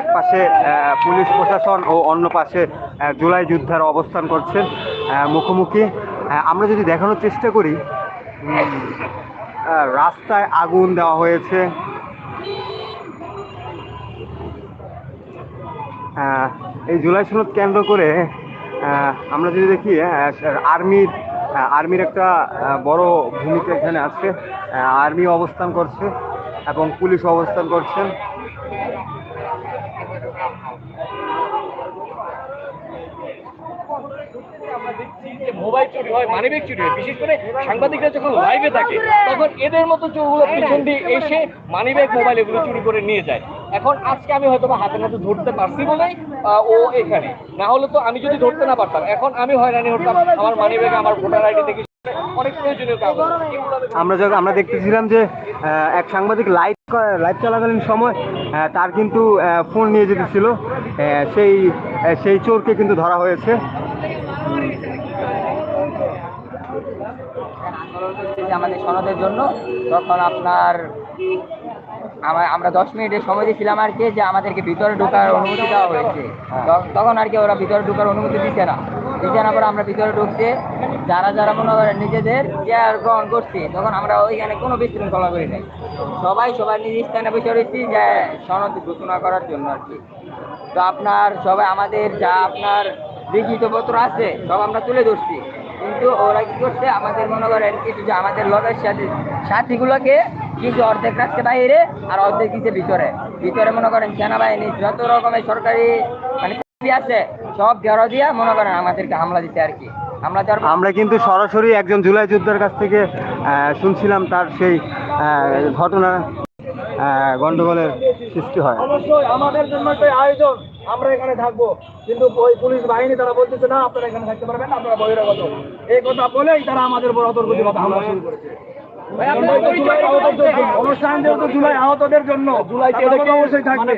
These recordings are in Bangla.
এক পাশে পুলিশ প্রশাসন ও অন্য পাশে জুলাই যোদ্ধার অবস্থান করছেন মুখোমুখি। আমরা যদি দেখানোর চেষ্টা করি রাস্তায় আগুন দেওয়া হয়েছে। এই জুলাই সনদ কেন্দ্র করে আমরা যদি দেখি আর্মির আর্মির একটা বড় ভূমিকা এখানে আছে। আর্মি অবস্থান করছে এবং পুলিশ অবস্থান করছেন। মোবাইল চুরি হয় মানিব্যাগ চুরি হয়, বিশেষ করে সাংবাদিকরা যখন লাইভে থাকে, তখন এদের মতো চোরগুলো পিছন দিয়ে এসে মানিব্যাগ মোবাইল এগুলো চুরি করে নিয়ে যায়। এখন আজকে আমি হয়তো হাতে নাতে ধরতে পারছি বলেই ও এখানে। না হলে তো আমি যদি ধরতে না পারতাম, এখন আমি হয়রানি হতাম, আমার মানিব্যাগ আমার ভোটার আইডি থেকে আমরা যখন, আমরা দেখতেছিলাম যে এক সাংবাদিক লাইভ লাইভ চলাকালীন সময় তার কিন্তু ফোন নিয়ে যেতেছিল। সেই সেই চোরকে কিন্তু ধরা হয়েছে। আন্দোলন আমাদের সনদের জন্য। তখন আপনার আমা- আমরা দশ মিনিটের সময় দিয়েছিলাম আর কি যে আমাদেরকে ভিতরে ঢোকার অনুমতি দেওয়া হয়েছে। তখন আর কি ওরা ভিতরে ঢোকার অনুমতি দিচ্ছে না। দিচ্ছে না পরে আমরা ভিতরে ঢুকতে যারা যারা মনে করেন নিজেদের চেয়ার গ্রহণ করছি, তখন আমরা ওইখানে কোনো বিশৃঙ্খলা করি নাই। সবাই সবাই নিজ স্থানে বসে রয়েছি যে সনদ ঘোষণা করার জন্য আর কি। তো আপনার সবাই আমাদের যা আপনার লিখিত পত্র আছে, সব আমরা তুলে ধরছি। কিন্তু ওরা কি করছে? আমাদের মনে করেন কিছু যে আমাদের লগের সাথে সাথীগুলোকে কিছু অর্ধেক রাখছে বাইরে আর অর্ধেক দিচ্ছে ভিতরে। ভিতরে মনে করেন সেনাবাহিনী যত রকমের সরকারি মানে আছে সব ঘেরো দিয়া মনে করেন আমাদেরকে হামলা দিতে আর কি। আমরা কিন্তু সরাসরি একজন জুলাই যুদ্ধের কাছ থেকে শুনছিলাম তার সেই আহ, ঘটনা আহ, গন্ডগোলের সৃষ্টি হয়। অবশ্যই আমাদের জন্য একটা আয়োজন। আমরা এখানে থাকব। কিন্তু ওই পুলিশ বাহিনী তারা বলতেছে, না, আপনারা এখানে থাকতে পারবেন আপনারা বহিরাগত। এই কথা বলেই তারা আমাদের বড় অতর্গতি কথা হামলা শুরু করেছে। জুলাই আহতদের জন্য। জুলাই আহতদের জন্য। জুলাই অবশ্যই থাকবে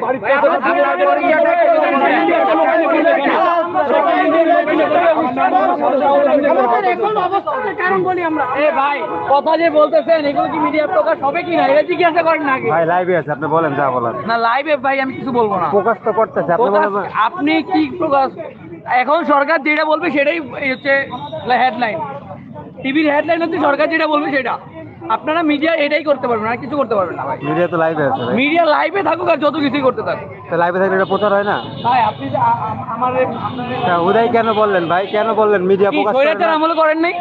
কথা যে বলতেছেন এগুলো কি মিডিয়া প্রকাশ হবে কি না? এটা জিজ্ঞাসা করেন না ভাই লাইভে আছে আপনি বলেন যা বলার। না লাইভে ভাই আমি কিছু বলব না। প্রকাশ তো করতেছে আপনি প্রকাশ বলেন আপনি কি প্রকাশ এখন সরকার যেটা বলবে সেটাই হচ্ছে হেডলাইন টিভির হেডলাইন হচ্ছে সরকার যেটা বলবে সেটা। আপনারা মিডিয়া এটাই করতে পারবেন আর কিছু করতে পারবেন না ভাই। মিডিয়া তো লাইভে আছে ভাই। মিডিয়া লাইভে থাকুক আর যত কিছুই করতে থাকুক। তো লাইভে থাকলে এটা প্রচার হয় না? ভাই আপনি যে আ- আ- আমার তা উদয় কেন বললেন ভাই? কেন বললেন মিডিয়া কি প্রকাশ করে স্বৈরাচার না? আমল করেন নাই?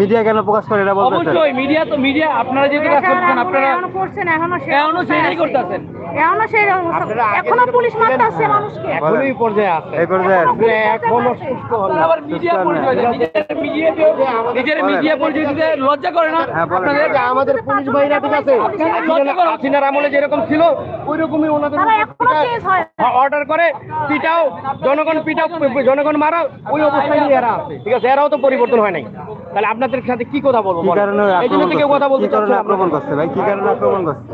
মিডিয়া কেন প্রকাশ করে এটা বলতেছেন অবশ্যই মিডিয়া তো মিডিয়া আপনারা যেহেতু কাজ করতেছেন আপনারা এখনও করছেন এখনও সে এখনও সেটাই করতেছেন। এখনও সেই অবস্থা এখনও পুলিশ মারতেছে মানুষকে। বলেন। পর্যায়ে আছে এই পর্যায়ে আছে। এখনও সুস্থ হল আবার মিডিয়া। পরিচয়। নিজের মিডিয়া নিজের মিডিয়া পরিচয় দিতে লজ্জা করে না? হ্যাঁ, বলেন। আপনাদের আমাদের পুলিশ বাহিনী ঠিক আছে? হাসিনার আমলে যেরকম ছিল ওই রকমই ওনাদের তারা এখনও চেঞ্জ হয় না। অর্ডার করে পিটাও জনগণ পিটাও জনগণ মারা ওই অবস্থায় নিয়ে এরা আছে। ঠিক আছে এরাও তো পরিবর্তন হয় নাই। তাহলে আপনাদের সাথে কি কথা বলব এই জন্য কেউ কথা? বলতে কারণে আক্রমণ করছে ভাই? কি কারণে আক্রমণ করছে?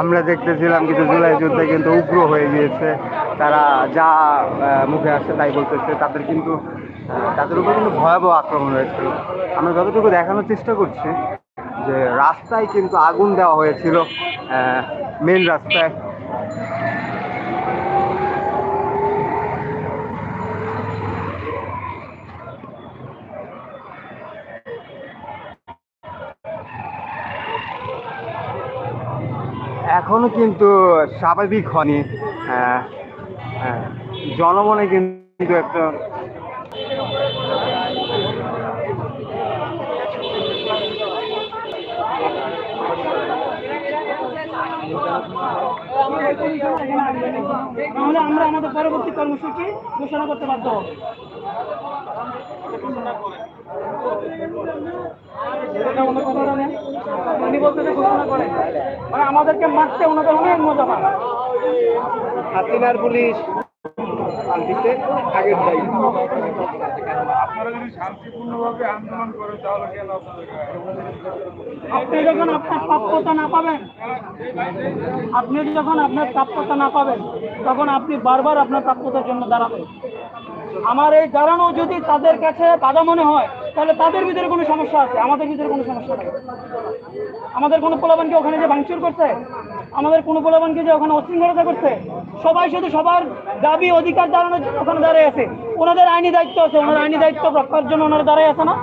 আমরা দেখতেছিলাম কিছু জুলাই যুদ্ধে কিন্তু উগ্র হয়ে গিয়েছে। তারা যা আহ, মুখে আসছে তাই বলতেছে। তাদের কিন্তু তাদের উপর কিন্তু ভয়াবহ আক্রমণ হয়েছিল। আমরা যতটুকু দেখানোর চেষ্টা করছি যে রাস্তায় কিন্তু আগুন দেওয়া হয়েছিল মেন রাস্তায়। এখনও কিন্তু স্বাভাবিক হয়নি জনমনে কিন্তু একটা তাহলে আমরা আমাদের পরবর্তী কর্মসূচি ঘোষণা করতে বাধ্য হব। ঘোষণা করেন মানে আমাদেরকে মারতে ওনাদের অনেক মজা পায় হাসিনার পুলিশ পাল্টিতে আগের দায়ী আপনি যখন আপনার প্রাপ্যতা না পাবেন, আপনি যখন আপনার প্রাপ্যতা না পাবেন, তখন আপনি বারবার আপনার প্রাপ্যতার জন্য দাঁড়াবেন। আমার এই দাঁড়ানো যদি তাদের কাছে বাধা মনে হয়, তাহলে তাদের ভিতরে কোনো সমস্যা আছে, আমাদের ভিতরে কোনো সমস্যা নেই। আমাদের কোনো পোলাবানকে ওখানে যে ভাঙচুর করছে? আমাদের কোনো পোলাবানকে যে ওখানে অশৃঙ্খলতা করছে, সবাই শুধু সবার দাবি, অধিকার দাঁড়ানোর জন্য ওখানে দাঁড়িয়ে আছে। ওনাদের আইনি দায়িত্ব আছে, ওনার আইনি দায়িত্ব রক্ষার জন্য ওনারা দাঁড়িয়ে আছে না?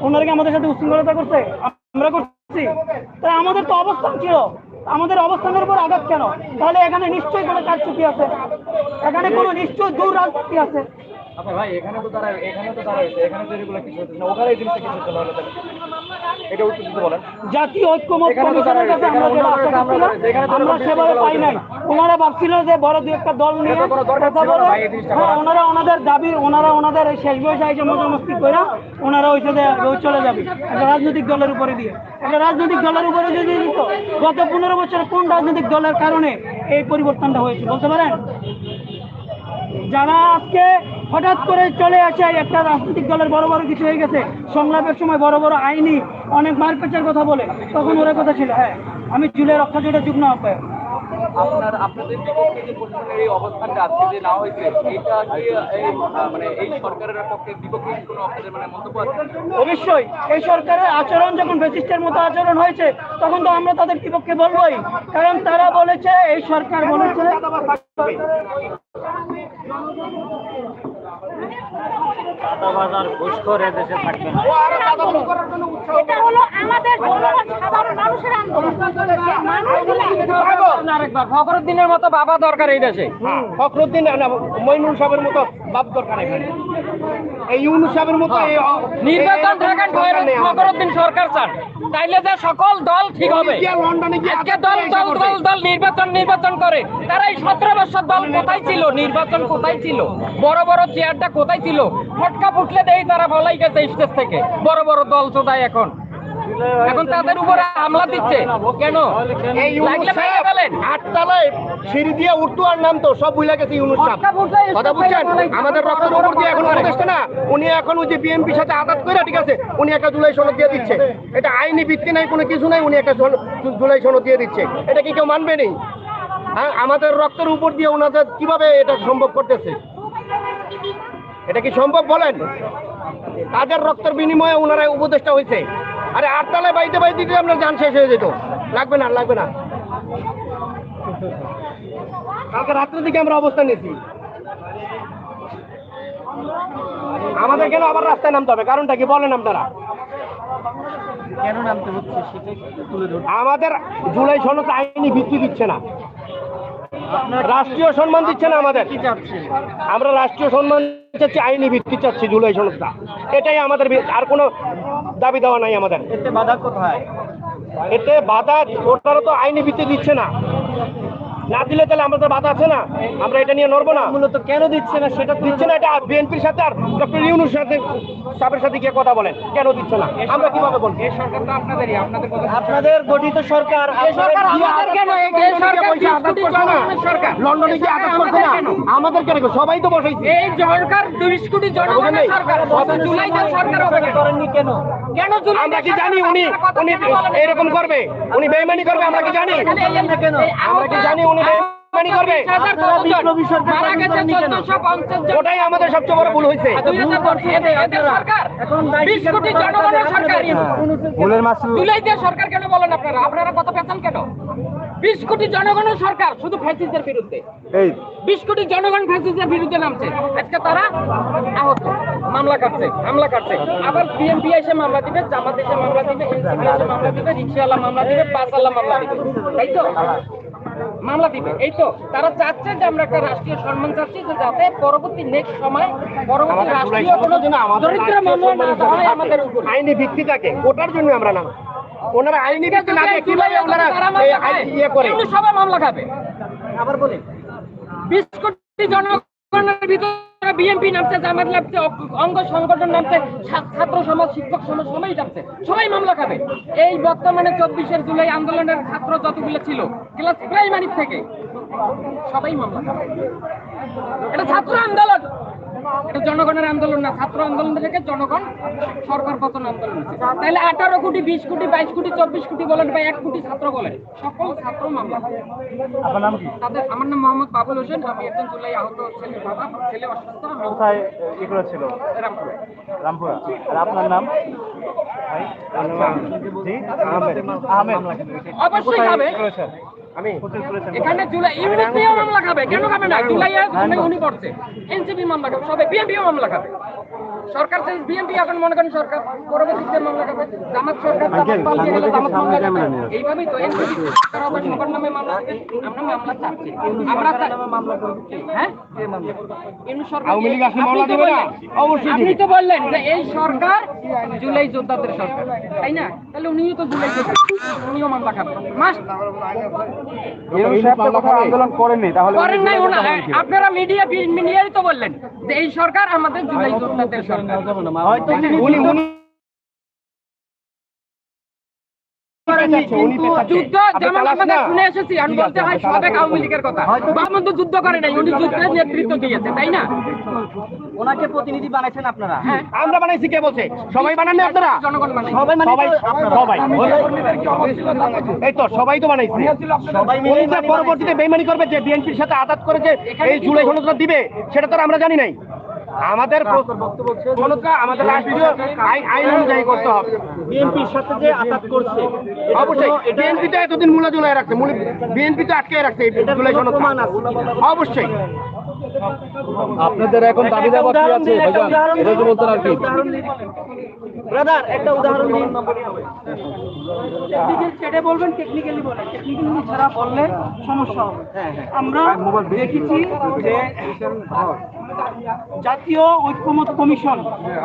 ওনারা আমাদের সাথে উশৃঙ্খলতা করছে? আমরা করছি। তাই আমাদের তো অবস্থান ছিল। আমাদের অবস্থানের উপর আঘাত কেন? তাহলে এখানে নিশ্চয়ই কোনো কারচুপি আছে। এখানে কোনো নিশ্চয়ই দূর রাজনীতি আছে। আপনার ভাই এখানে তো তারা এখানে তো তারা হয়েছে এখানে তো এগুলো কিছু হচ্ছে না ওখানে এই জিনিসটা কিছু হচ্ছে তাহলে এটা উত্তর দিতে বলেন। জাতীয় ঐক্যমত কমিশনের কাছে আমরা যেটা ওনারা আশা করছিলাম, আমরা সেভাবে পাই নাই। ওনারা ভাবছিল যে বড় দু একটা দল নিয়ে এটা তো কোনো দরকার কথা বলে ভাই এই জিনিসটা হ্যাঁ, ওনারা ওনাদের দাবি ওনারা ওনাদের এই শেষ বয়সে এসে মজামস্তি করে ওনারা ওই সাথে চলে যাবে। একটা রাজনৈতিক দলের উপরে দিয়ে। একটা রাজনৈতিক দলের উপরে যদি দিত গত পনেরো বছরে কোন রাজনৈতিক দলের কারণে এই পরিবর্তনটা হয়েছে বলতে পারেন? যারা আজকে হঠাৎ করে চলে আসে একটা রাজনৈতিক দলের বড় বড় কিছু হয়ে গেছে সংলাপের সময় বড় বড় আইনি অনেক মারপেচার কথা বলে তখন ওরা কথা ছিল? হ্যাঁ আমি জুলাই রক্ষা জোটের যুগ্ম আহ্বায়ক আপনার আপনাদের বিপক্ষে যে প্রশাসনের এই অবস্থানটা আজকে যে নেওয়া হয়েছে এটা কি মানে এই সরকারের পক্ষে বিপক্ষে কোনো আপনাদের মানে মন্তব্য আছে? অবশ্যই এই সরকারের আচরণ যখন ফেসিস্টের মতো আচরণ হয়েছে তখন তো আমরা তাদের বিপক্ষে বলবোই কারণ তারা বলেছে এই সরকার বলেছে এটা হলো আমাদের সাধারণ মানুষের আন্দোলন। আরেকবার ফখরুদ্দিনের মতো বাবা দরকার এই দেশে। ফখরুদ্দিন মইনুল সাহেবের মতো বাপ দরকার এই ইউনুস সাহেবের মতো নির্বাচন থাকেন। ফখরুদ্দিন সরকার চান। তাইলে যে সকল দল ঠিক হবে। আজকে দল দল দল দল নির্বাচন নির্বাচন করে। তারা এই সতেরো বছর দল কোথায় ছিল? নির্বাচন কোথায় ছিল? বড় বড় চেয়ারটা কোথায় ছিল? ফটকা ফুটলে দেই তারা বলাই গেছে স্টেজ থেকে। বড় বড় দল চোদায় এখন। এখন তাদের উপরে হামলা দিচ্ছে। কেন? এই ইউনুস লাগলে সাহেব ভেঙে ফেলেন। আটতলায় সিঁড়ি দিয়ে উঠতো আর নামতো সব বুঝলা গেছে ইউনুস সাহেব। কথা বুঝছেন? আমাদের রক্তের উপর দিয়ে এখন উপদেষ্টা না। উনি এখন ওই যে বিএনপির সাথে আঘাত করে ঠিক আছে? উনি একটা জুলাই সনদ দিয়ে দিচ্ছে। এটা আইনি ভিত্তি নাই কোনো কিছু নাই উনি একটা জুলাই সনদ দিয়ে দিচ্ছে। এটা কি কেউ মানবে নেই হ্যাঁ আমাদের রক্তের উপর দিয়ে ওনাদের কীভাবে এটা সম্ভব করতেছে? এটা কি সম্ভব বলেন? তাদের রক্তের বিনিময়ে ওনারা উপদেষ্টা হয়েছে। আরে আটতলায় বাইতে বাইতে দিলে আপনার যান শেষ হয়ে যেত। লাগবে না লাগবে না। কালকে রাত্রের দিকে আমরা অবস্থান নিয়েছি। আমাদের কেন আবার রাস্তায় নামতে হবে? কারণটা কি বলেন আপনারা? কেন নামতে হচ্ছে সেটা তুলে ধরুন। আমাদের জুলাই সনদ আইনি ভিত্তি দিচ্ছে না। রাষ্ট্রীয় সম্মান দিচ্ছে না আমাদের। আমরা রাষ্ট্রীয় সম্মান চাচ্ছি আইনি ভিত্তি চাচ্ছি জুলাই সনদটা। এটাই আমাদের আর কোনো দাবি দেওয়া নাই আমাদের। এতে বাধা কোথায়? এতে বাধা ওটারও তো আইনি ভিত্তি দিচ্ছে না। না দিলে তাহলে আমাদের বাধা আছে না? আমরা এটা নিয়ে নড়বো না। মূলত কেন দিচ্ছে না সেটা দিচ্ছে না এটা বিএনপির সাথে আর ডক্টর ইউনুস সাথে সাহেবের সাথে গিয়ে কথা বলেন। কেন দিচ্ছে না? আমরা কীভাবে বলব? এই সরকার তো আপনাদেরই আপনাদের কথা আপনাদের গঠিত সরকার সরকার আমাদের কেন? এই সরকার সরকার লন্ডনে গিয়ে করছে না? আমাদের কেন? সবাই তো বসাইছে। এই সরকার বিস্কুটি জনগণের সরকার। গত জুলাইতে সরকার হবে কেন? করেননি কেন? কেন জুলাই আমরা কি জানি উনি উনি এরকম করবে। উনি বেইমানি করবে আমরা কি জানি? আমরা কি জানি? উনি বেইমানি করবে? সরকার মারা গেছে করেননি কেন? 1450 জন। ওটাই আমাদের সবচেয়ে বড় ভুল হয়েছে। দুইটা করছে এদের এদের সরকার। বিস্কুটি ভুলের মাসুল জুলাই দিয়ে সরকার কেন বলেন আপনারা? আপনারা কত পেতাম কেন? বিশ কোটি জনগণের সরকার শুধু ফ্যাসিস্টের বিরুদ্ধে। বিশ কোটি জনগণ ফ্যাসিস্টের বিরুদ্ধে নামছে। আজকে তারা আহত। মামলা কাটছে হামলা কাটছে। আবার বিএনপি এসে মামলা দিবে জামাত এসে মামলা দিবে এনসিপি এসে মামলা দিবে রিক্সাওয়ালা মামলা দিবে বাসওয়ালা মামলা দিবে। তাই তো? মামলা দিবে। এই তো তারা চাচ্ছে যে আমরা একটা রাষ্ট্রীয় সম্মান চাচ্ছি যে যাতে পরবর্তী নেক্সট সময় পরবর্তী রাষ্ট্রীয় কোনো জন্য আমাদের দরিদ্র মামলা না হয় আমাদের উপর। আইনি ভিত্তি থাকে ওটার জন্য আমরা না। ওনারা আইনি ভিত্তি না দিয়ে কীভাবে ওনারা এই আইন ইয়ে করে? সবাই মামলা খাবে। আবার বলেন। বিশ কোটি জনগণের ভিতরে বিএনপি নামছে জামাত নামছে অঙ্গ সংগঠন নামছে ছাত্র সমাজ, শিক্ষক সমাজ, সবাই যাচ্ছে, সবাই মামলা খাবে। এই বর্তমানে চব্বিশের জুলাই আন্দোলনের ছাত্র যতগুলো ছিল ক্লাস প্রাইমারি থেকে সবাই মামলা খাবে। এটা ছাত্র আন্দোলন। এটা জনগণের আন্দোলন না ছাত্র আন্দোলন থেকে জনগণ সরকার পতন আন্দোলন তাহলে আঠারো কোটি বিশ কোটি বাইশ কোটি চব্বিশ কোটি বলেন বা এক কোটি ছাত্র বলেন সকল ছাত্র মামলা। তাদের আমার নাম মোহাম্মদ বাবুল হোসেন আমি একজন জুলাই আহত ছেলের বাবা ছেলে অসুস্থ কোথায় করেছিল রামপুরে। রামপুরা। আর আপনার নাম? অবশ্যই আমি এখানে জুলাই ইউনিসিও মামলা খাবে। কেন খাবে না? জুলাই উনি পড়ছে এনসিপি মামলা খাবে। বিএনপিও মামলা খাবে। সরকার বিএনপি এখন মনে করেন সরকার পরবর্তীতে মামলা খাবে জামাত সরকার জামাত পাল্টে গেলে জামাত মামলা খাবে। এইভাবেই তো এনসিপি সরকার আবার সবার নামে মামলা আমরা মামলা চাচ্ছি আমরা মামলা করব? হ্যাঁ আওয়ামী লীগ আসলে মামলা আপনি তো দেবে না? বললেন- অবশ্যই আপনি তো বললেন যে এই সরকার জুলাই যোদ্ধাদের সরকার। তাই না? তাহলে উনিও তো জুলাই যোদ্ধা উনিও মামলা খাবেন মাস্ট আন্দোলন করেননি তাহলে করেন নাই আপনারা মিডিয়া মিডিয়াই তো বললেন যে এই সরকার আমাদের জুলাই যোদ্ধাদের সরকার। হয়তো উনি উনি কিন্তু যুদ্ধ যেমন আমাদের শুনে এসেছি আমি বলতে হয় সাবেক আওয়ামী লীগের কথা। বামন তো যুদ্ধ করে নাই উনি যুদ্ধের নেতৃত্ব দিয়েছে তাই না? ওনাকে প্রতিনিধি বানাইছেন আপনারা? হ্যাঁ। আমরা বানাইছি কে বলছে? সবাই বানাননি আপনারা? জনগণ মানে সবাই মানে সবাই সবাই। এই তো সবাই তো বানাইছে। সবাই মিলে পরবর্তীতে বেইমানি করবে যে বিএনপির সাথে আঘাত করে যে এই জুলাই সনদটা দিবে সেটা তো আর আমরা জানি নাই। আমাদের আমাদের রাষ্ট্রীয় আইন অনুযায়ী করতে হবে। বিএনপির সাথে যে আঘাত করছে অবশ্যই। বিএনপি তো এতদিন মূলা জুলাই রাখছে। বিএনপি তো আটকে রাখছে জুলাই অবশ্যই। আপনাদের এখন দাবি দাবা কি আছে? ভাইজান এটা কি বলতেন আর কি? ব্রাদার একটা উদাহরণ দিন। টেকনিক্যাল চ্যাটে বলবেন টেকনিক্যালি বলেন। টেকনিক্যালি ছাড়া বললে সমস্যা হবে। আমরা দেখেছি যে জাতীয় ঐক্যমত কমিশন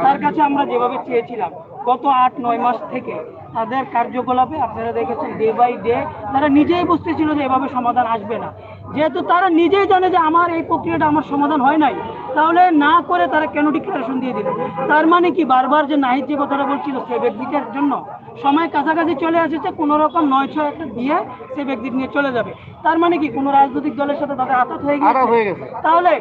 তার কাছে আমরা যেভাবে চেয়েছিলাম গত আট নয় মাস থেকে তাদের কার্যকলাপে আপনারা দেখেছেন ডে বাই ডে তারা নিজেই বুঝতেছিল যে এভাবে সমাধান আসবে না। যেহেতু তারা নিজেই জানে যে আমার এই প্রক্রিয়াটা আমার সমাধান হয় নাই তাহলে না করে তারা কেন ডিক্লারেশন দিয়ে দিল? তার মানে কি বারবার যে নাহিদ যে কথাটা বলছিল সে ব্যক্তিটার জন্য সময় কাছাকাছি চলে আসেছে কোনো রকম নয় ছয় একটা দিয়ে সে ব্যক্তি নিয়ে চলে যাবে। তার মানে কি কোনো রাজনৈতিক দলের সাথে তাদের আঘাত হয়ে গেছে। তাহলে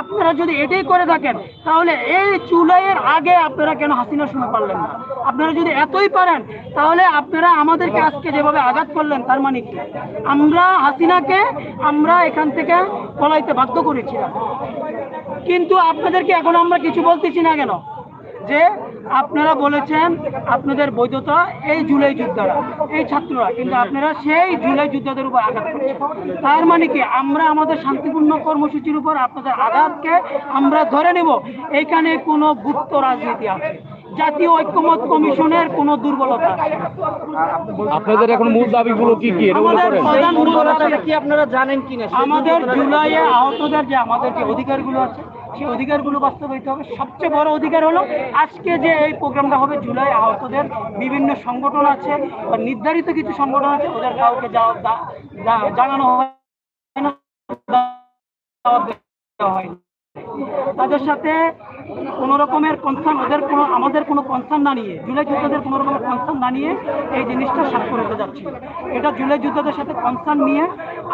আপনারা যদি এটাই করে থাকেন, তাহলে এই চুলাইয়ের আগে আপনারা কেন হাসিনা শুনে পারলেন না? আপনারা যদি এতই পারেন, তাহলে আপনারা আমাদেরকে আজকে যেভাবে আঘাত করলেন, তার মানে কি? আমরা হাসিনাকে আমরা এখান থেকে পলাইতে বাধ্য করেছিলাম। কিন্তু আপনাদেরকে এখন আমরা কিছু বলতেছি না কেন? যে আপনারা বলেছেন আপনাদের বৈধতা এই জুলাই যোদ্ধারা এই ছাত্ররা কিন্তু আপনারা সেই জুলাই যোদ্ধাদের উপর আঘাত করছেন। তার মানে কি? আমরা আমাদের শান্তিপূর্ণ কর্মসূচির উপর আপনাদের আঘাতকে আমরা ধরে নেব। এখানে কোনো গুপ্ত রাজনীতি আছে জাতীয় ঐক্যমত কমিশনের কোনো দুর্বলতা আপনাদের এখন মূল দাবিগুলো কি কি? এটা আমাদের প্রধান কি আপনারা জানেন কিনা? আমাদের জুলাইয়ে আহতদের যে আমাদের যে অধিকারগুলো আছে সেই অধিকারগুলো বাস্তবায়িত হবে, সবচেয়ে বড় অধিকার হলো আজকে যে এই প্রোগ্রামটা হবে জুলাই আহতদের, বিভিন্ন সংগঠন আছে বা নির্ধারিত কিছু সংগঠন আছে, ওদের কাউকে জানানো হয় না হয়নি। তাদের সাথে কোনো রকমের কনসার্ন ওদের কোনো আমাদের কোনো কনসার্ন না নিয়ে জুলাই যোদ্ধাদের কোনো রকমের কনসার্ন না নিয়ে এই জিনিসটা স্বাক্ষর হতে যাচ্ছে। এটা জুলাই যোদ্ধাদের সাথে কনসার্ন নিয়ে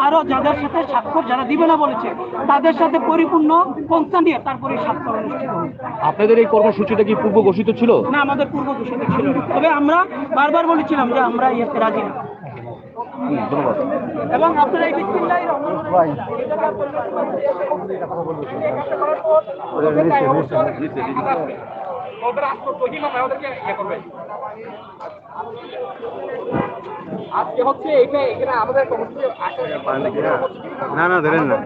আরও যাদের সাথে স্বাক্ষর যারা দিবে না বলেছে তাদের সাথে পরিপূর্ণ কনসার্ন নিয়ে তারপরে স্বাক্ষর অনুষ্ঠিত হবে। আপনাদের এই কর্মসূচিটা কি পূর্ব ঘোষিত ছিল? না আমাদের পূর্ব ঘোষিত ছিল তবে আমরা বারবার বলেছিলাম যে আমরা ইয়েতে রাজি না। ধন্যবাদ। এবং আপনারা এই বিসমিল্লাহির রহমানির রহিম ওদের ওদেরকে ইয়ে করবে আজকে হচ্ছে এইটা এখানে আমাদের না না ধরেন না।